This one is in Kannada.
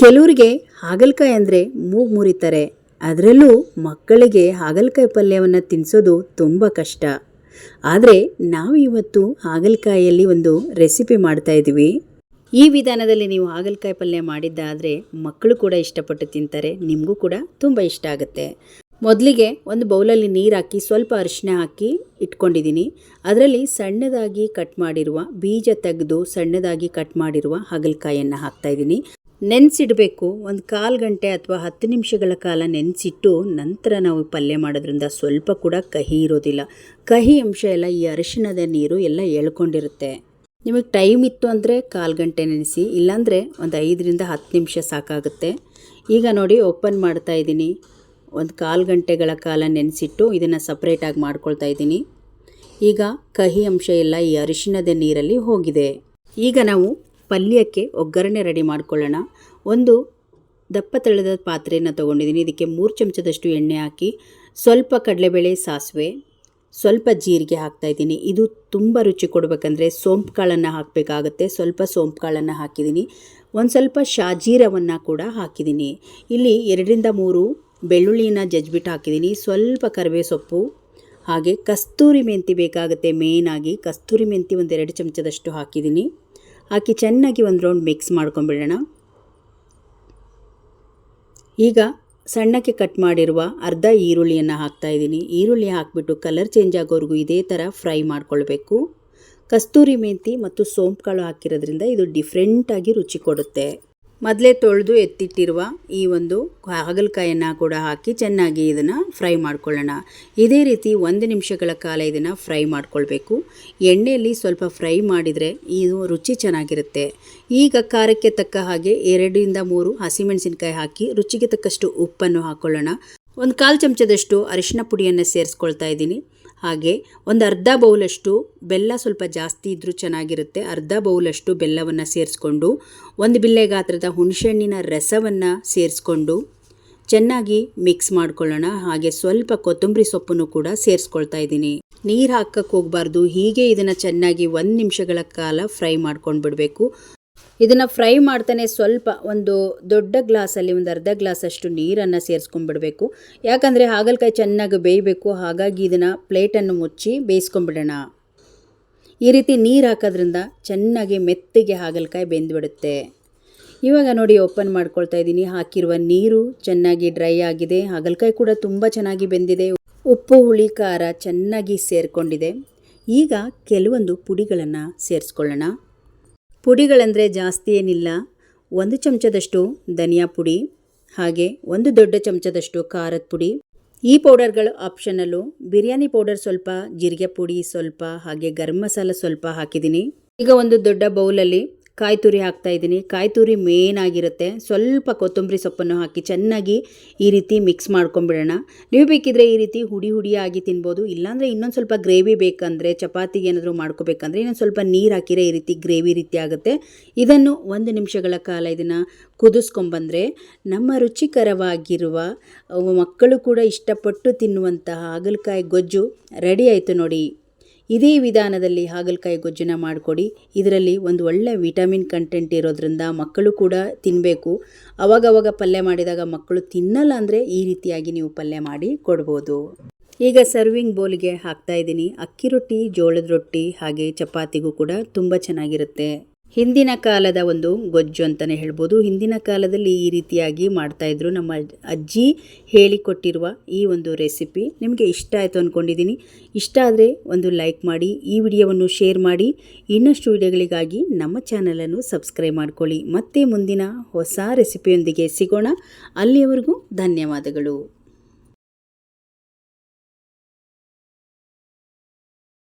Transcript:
ಕೆಲವರಿಗೆ ಹಾಗಲಕಾಯಿ ಅಂದರೆ ಮೂಗು ಮುರಿತಾರೆ. ಅದರಲ್ಲೂ ಮಕ್ಕಳಿಗೆ ಹಾಗಲಕಾಯಿ ಪಲ್ಯವನ್ನು ತಿನ್ನಿಸೋದು ತುಂಬ ಕಷ್ಟ. ಆದರೆ ನಾವು ಇವತ್ತು ಹಾಗಲಕಾಯಿಯಲ್ಲಿ ಒಂದು ರೆಸಿಪಿ ಮಾಡ್ತಾ ಇದ್ದೀವಿ ಈ ವಿಧಾನದಲ್ಲಿ ನೀವು ಹಾಗಲಕಾಯಿ ಪಲ್ಯ ಮಾಡಿದ್ದಾದರೆ ಮಕ್ಕಳು ಕೂಡ ಇಷ್ಟಪಟ್ಟು ತಿಂತಾರೆ, ನಿಮಗೂ ಕೂಡ ತುಂಬ ಇಷ್ಟ ಆಗುತ್ತೆ. ಮೊದಲಿಗೆ ಒಂದು ಬೌಲಲ್ಲಿ ನೀರು ಹಾಕಿ, ಸ್ವಲ್ಪ ಅರಿಶಿನ ಹಾಕಿ ಇಟ್ಕೊಂಡಿದ್ದೀನಿ ಅದರಲ್ಲಿ ಸಣ್ಣದಾಗಿ ಕಟ್ ಮಾಡಿರುವ ಬೀಜ ತೆಗೆದು ಸಣ್ಣದಾಗಿ ಕಟ್ ಮಾಡಿರುವ ಹಾಗಲಕಾಯಿಯನ್ನು ಹಾಕ್ತಾ ಇದ್ದೀನಿ ನೆನೆಸಿಡಬೇಕು. ಒಂದು ಕಾಲು ಗಂಟೆ ಅಥವಾ ಹತ್ತು ನಿಮಿಷಗಳ ಕಾಲ ನೆನೆಸಿಟ್ಟು ನಂತರ ನಾವು ಪಲ್ಯ ಮಾಡೋದ್ರಿಂದ ಸ್ವಲ್ಪ ಕೂಡ ಕಹಿ ಇರೋದಿಲ್ಲ. ಕಹಿ ಅಂಶ ಎಲ್ಲ ಈ ಅರಿಶಿಣದ ನೀರು ಎಲ್ಲ ಎಳ್ಕೊಂಡಿರುತ್ತೆ. ನಿಮಗೆ ಟೈಮ್ ಇತ್ತು ಅಂದರೆ ಕಾಲು ಗಂಟೆ ನೆನೆಸಿ, ಇಲ್ಲಾಂದರೆ ಒಂದು ಐದರಿಂದ ಹತ್ತು ನಿಮಿಷ ಸಾಕಾಗುತ್ತೆ. ಈಗ ನೋಡಿ ಓಪನ್ ಮಾಡ್ತಾ ಇದ್ದೀನಿ. ಒಂದು ಕಾಲು ಗಂಟೆಗಳ ಕಾಲ ನೆನೆಸಿಟ್ಟು ಇದನ್ನು ಸಪ್ರೇಟಾಗಿ ಮಾಡ್ಕೊಳ್ತಾ ಇದ್ದೀನಿ. ಈಗ ಕಹಿ ಅಂಶ ಎಲ್ಲ ಈ ಅರಿಶಿಣದ ನೀರಲ್ಲಿ ಹೋಗಿದೆ. ಈಗ ನಾವು ಪಲ್ಯಕ್ಕೆ ಒಗ್ಗರಣೆ ರೆಡಿ ಮಾಡ್ಕೊಳ್ಳೋಣ. ಒಂದು ದಪ್ಪ ತಳೆದ ಪಾತ್ರೆಯನ್ನು ತೊಗೊಂಡಿದ್ದೀನಿ. ಇದಕ್ಕೆ ಮೂರು ಚಮಚದಷ್ಟು ಎಣ್ಣೆ ಹಾಕಿ, ಸ್ವಲ್ಪ ಕಡಲೆಬೇಳೆ ಸಾಸಿವೆ, ಸ್ವಲ್ಪ ಜೀರಿಗೆ ಹಾಕ್ತಾ ಇದ್ದೀನಿ. ಇದು ತುಂಬ ರುಚಿ ಕೊಡಬೇಕಂದ್ರೆ ಸೋಂಪು ಕಾಳನ್ನು ಹಾಕಬೇಕಾಗುತ್ತೆ. ಸ್ವಲ್ಪ ಸೋಂಪು ಕಾಳನ್ನು ಹಾಕಿದ್ದೀನಿ. ಒಂದು ಸ್ವಲ್ಪ ಶಾಜೀರವನ್ನು ಕೂಡ ಹಾಕಿದ್ದೀನಿ. ಇಲ್ಲಿ ಎರಡರಿಂದ ಮೂರು ಬೆಳ್ಳುಳ್ಳಿನ ಜಜ್ಬಿಟ್ಟು ಹಾಕಿದ್ದೀನಿ. ಸ್ವಲ್ಪ ಕರಿಬೇ ಸೊಪ್ಪು ಹಾಗೆ ಕಸ್ತೂರಿ ಮೆಂತಿ ಬೇಕಾಗುತ್ತೆ ಮೇಯ್ನಾಗಿ ಕಸ್ತೂರಿ ಮೆಂತಿ ಒಂದೆರಡು ಚಮಚದಷ್ಟು ಹಾಕಿದ್ದೀನಿ. ಹಾಕಿ ಚೆನ್ನಾಗಿ ಒಂದು ರೌಂಡ್ ಮಿಕ್ಸ್ ಮಾಡ್ಕೊಂಬಿಡೋಣ ಈಗ ಸಣ್ಣಕ್ಕೆ ಕಟ್ ಮಾಡಿರುವ ಅರ್ಧ ಈರುಳ್ಳಿಯನ್ನು ಹಾಕ್ತಾ ಇದ್ದೀನಿ. ಈರುಳ್ಳಿ ಹಾಕಿಬಿಟ್ಟು ಕಲರ್ ಚೇಂಜ್ ಆಗೋವರೆಗೂ ಇದೇ ಥರ ಫ್ರೈ ಮಾಡ್ಕೊಳ್ಬೇಕು. ಕಸ್ತೂರಿ ಮೆಂತಿ ಮತ್ತು ಸೋಂಪು ಕಾಳು ಹಾಕಿರೋದ್ರಿಂದ ಇದು ಡಿಫ್ರೆಂಟಾಗಿ ರುಚಿ ಕೊಡುತ್ತೆ. ಮೊದಲೇ ತೊಳೆದು ಎತ್ತಿಟ್ಟಿರುವ ಈ ಒಂದು ಹಾಗಲಕಾಯನ್ನು ಕೂಡ ಹಾಕಿ ಚೆನ್ನಾಗಿ ಇದನ್ನು ಫ್ರೈ ಮಾಡ್ಕೊಳ್ಳೋಣ. ಇದೇ ರೀತಿ ಒಂದು ನಿಮಿಷಗಳ ಕಾಲ ಇದನ್ನು ಫ್ರೈ ಮಾಡ್ಕೊಳ್ಬೇಕು. ಎಣ್ಣೆಯಲ್ಲಿ ಸ್ವಲ್ಪ ಫ್ರೈ ಮಾಡಿದರೆ ಇದು ರುಚಿ ಚೆನ್ನಾಗಿರುತ್ತೆ. ಈಗ ಖಾರಕ್ಕೆ ತಕ್ಕ ಹಾಗೆ ಎರಡರಿಂದ ಮೂರು ಹಸಿಮೆಣಸಿನಕಾಯಿ ಹಾಕಿ ರುಚಿಗೆ ತಕ್ಕಷ್ಟು ಉಪ್ಪನ್ನು ಹಾಕ್ಕೊಳ್ಳೋಣ ಒಂದು ಕಾಲು ಚಮಚದಷ್ಟು ಅರಿಶಿನ ಪುಡಿಯನ್ನು ಸೇರಿಸ್ಕೊಳ್ತಾ ಇದ್ದೀನಿ. ಹಾಗೆ ಒಂದು ಅರ್ಧ ಬೌಲಷ್ಟು ಬೆಲ್ಲ ಸ್ವಲ್ಪ ಜಾಸ್ತಿ ಇದ್ದರೂ ಚೆನ್ನಾಗಿರುತ್ತೆ. ಅರ್ಧ ಬೌಲಷ್ಟು ಬೆಲ್ಲವನ್ನು ಸೇರಿಸ್ಕೊಂಡು ಒಂದು ಬಿಲ್ಲೆ ಗಾತ್ರದ ಹುಣಸೆಹಣ್ಣಿನ ರಸವನ್ನು ಸೇರಿಸ್ಕೊಂಡು ಚೆನ್ನಾಗಿ ಮಿಕ್ಸ್ ಮಾಡ್ಕೊಳ್ಳೋಣ. ಹಾಗೆ ಸ್ವಲ್ಪ ಕೊತ್ತಂಬರಿ ಸೊಪ್ಪನ್ನು ಕೂಡ ಸೇರಿಸ್ಕೊಳ್ತಾ ಇದ್ದೀನಿ. ನೀರು ಹಾಕಕ್ಕೆ ಹೋಗಬಾರ್ದು. ಹೀಗೆ ಇದನ್ನು ಚೆನ್ನಾಗಿ ಒಂದು ನಿಮಿಷಗಳ ಕಾಲ ಫ್ರೈ ಮಾಡ್ಕೊಂಡು ಬಿಡಬೇಕು ಇದನ್ನು ಫ್ರೈ ಮಾಡ್ತಾನೆ ಸ್ವಲ್ಪ ಒಂದು ದೊಡ್ಡ ಗ್ಲಾಸಲ್ಲಿ ಒಂದು ಅರ್ಧ ಗ್ಲಾಸಷ್ಟು ನೀರನ್ನು ಸೇರಿಸ್ಕೊಂಡ್ಬಿಡಬೇಕು ಯಾಕಂದರೆ ಹಾಗಲಕಾಯಿ ಚೆನ್ನಾಗಿ ಬೇಯಬೇಕು, ಹಾಗಾಗಿ ಇದನ್ನು ಪ್ಲೇಟನ್ನು ಮುಚ್ಚಿ ಬೇಯಿಸ್ಕೊಂಬಿಡೋಣ. ಈ ರೀತಿ ನೀರು ಹಾಕೋದ್ರಿಂದ ಚೆನ್ನಾಗಿ ಮೆತ್ತಗೆ ಹಾಗಲಕಾಯಿ ಬೆಂದುಬಿಡುತ್ತೆ. ಇವಾಗ ನೋಡಿ ಓಪನ್ ಮಾಡ್ಕೊಳ್ತಾ ಇದ್ದೀನಿ. ಹಾಕಿರುವ ನೀರು ಚೆನ್ನಾಗಿ ಡ್ರೈ ಆಗಿದೆ. ಹಾಗಲಕಾಯಿ ಕೂಡ ತುಂಬ ಚೆನ್ನಾಗಿ ಬೆಂದಿದೆ. ಉಪ್ಪು, ಹುಳಿ, ಖಾರ ಚೆನ್ನಾಗಿ ಸೇರಿಕೊಂಡಿದೆ. ಈಗ ಕೆಲವೊಂದು ಪುಡಿಗಳನ್ನು ಸೇರಿಸ್ಕೊಳ್ಳೋಣ. ಪುಡಿಗಳಂದರೆ ಜಾಸ್ತಿ ಏನಿಲ್ಲ. ಒಂದು ಚಮಚದಷ್ಟು ಧನಿಯಾ ಪುಡಿ, ಹಾಗೆ ಒಂದು ದೊಡ್ಡ ಚಮಚದಷ್ಟು ಖಾರದ ಪುಡಿ. ಈ ಪೌಡರ್ಗಳು ಆಪ್ಷನಲ್ಲು ಬಿರಿಯಾನಿ ಪೌಡರ್ ಸ್ವಲ್ಪ, ಜೀರಿಗೆ ಪುಡಿ ಸ್ವಲ್ಪ, ಹಾಗೆ ಗರಂ ಮಸಾಲ ಸ್ವಲ್ಪ ಹಾಕಿದ್ದೀನಿ. ಈಗ ಒಂದು ದೊಡ್ಡ ಬೌಲಲ್ಲಿ ಕಾಯಿ ತುರಿ ಹಾಕ್ತಾ ಇದ್ದೀನಿ. ಕಾಯಿ ತುರಿ ಮೇನ್ ಆಗಿರುತ್ತೆ. ಸ್ವಲ್ಪ ಕೊತ್ತಂಬರಿ ಸೊಪ್ಪನ್ನು ಹಾಕಿ ಚೆನ್ನಾಗಿ ಈ ರೀತಿ ಮಿಕ್ಸ್ ಮಾಡ್ಕೊಂಬಿಡೋಣ. ನೀವು ಬೇಕಿದ್ರೆ ಈ ರೀತಿ ಹುಡಿ ಹುಡಿಯಾಗಿ ತಿನ್ಬೋದು. ಇಲ್ಲಾಂದರೆ ಇನ್ನೊಂದು ಸ್ವಲ್ಪ ಗ್ರೇವಿ ಬೇಕಂದರೆ, ಚಪಾತಿಗೆ ಏನಾದರೂ ಮಾಡ್ಕೋಬೇಕಂದ್ರೆ ಇನ್ನೊಂದು ಸ್ವಲ್ಪ ನೀರು ಹಾಕಿರೆ ಈ ರೀತಿ ಗ್ರೇವಿ ರೀತಿ ಆಗುತ್ತೆ. ಇದನ್ನು ಒಂದು ನಿಮಿಷಗಳ ಕಾಲ ಇದನ್ನು ಕುದಿಸ್ಕೊಂಬಂದರೆ ನಮ್ಮ ರುಚಿಕರವಾಗಿರುವ ಮಕ್ಕಳು ಕೂಡ ಇಷ್ಟಪಟ್ಟು ತಿನ್ನುವಂತಹ ಹಾಗಲಕಾಯಿ ಗೊಜ್ಜು ರೆಡಿ ಆಯಿತು ನೋಡಿ. ಇದೇ ವಿಧಾನದಲ್ಲಿ ಹಾಗಲಕಾಯಿ ಗೊಜ್ಜನ್ನು ಮಾಡಿಕೊಡಿ. ಇದರಲ್ಲಿ ಒಂದು ಒಳ್ಳೆಯ ವಿಟಮಿನ್ ಕಂಟೆಂಟ್ ಇರೋದ್ರಿಂದ ಮಕ್ಕಳು ಕೂಡ ತಿನ್ನಬೇಕು ಅವಾಗವಾಗ ಪಲ್ಯ ಮಾಡಿದಾಗ ಮಕ್ಕಳು ತಿನ್ನಲ್ಲ ಅಂದರೆ ಈ ರೀತಿಯಾಗಿ ನೀವು ಪಲ್ಯ ಮಾಡಿ ಕೊಡ್ಬೋದು. ಈಗ ಸರ್ವಿಂಗ್ ಬೌಲ್ಗೆ ಹಾಕ್ತಾ ಇದ್ದೀನಿ. ಅಕ್ಕಿ ರೊಟ್ಟಿ, ಜೋಳದ ರೊಟ್ಟಿ ಹಾಗೆ ಚಪಾತಿಗೂ ಕೂಡ ತುಂಬ ಚೆನ್ನಾಗಿರುತ್ತೆ. ಹಿಂದಿನ ಕಾಲದ ಒಂದು ಗೊಜ್ಜು ಅಂತಲೇ ಹೇಳ್ಬೋದು. ಹಿಂದಿನ ಕಾಲದಲ್ಲಿ ಈ ರೀತಿಯಾಗಿ ಮಾಡ್ತಾಯಿದ್ರು ನಮ್ಮ ಅಜ್ಜಿ ಹೇಳಿಕೊಟ್ಟಿರುವ ಈ ಒಂದು ರೆಸಿಪಿ ನಿಮಗೆ ಇಷ್ಟ ಆಯಿತು ಅಂದ್ಕೊಂಡಿದ್ದೀನಿ ಇಷ್ಟ ಆದರೆ ಒಂದು ಲೈಕ್ ಮಾಡಿ, ಈ ವಿಡಿಯೋವನ್ನು ಶೇರ್ ಮಾಡಿ. ಇನ್ನಷ್ಟು ವಿಡಿಯೋಗಳಿಗಾಗಿ ನಮ್ಮ ಚಾನಲನ್ನು ಸಬ್ಸ್ಕ್ರೈಬ್ ಮಾಡ್ಕೊಳ್ಳಿ. ಮತ್ತೆ ಮುಂದಿನ ಹೊಸ ರೆಸಿಪಿಯೊಂದಿಗೆ ಸಿಗೋಣ. ಅಲ್ಲಿಯವರೆಗೂ ಧನ್ಯವಾದಗಳು.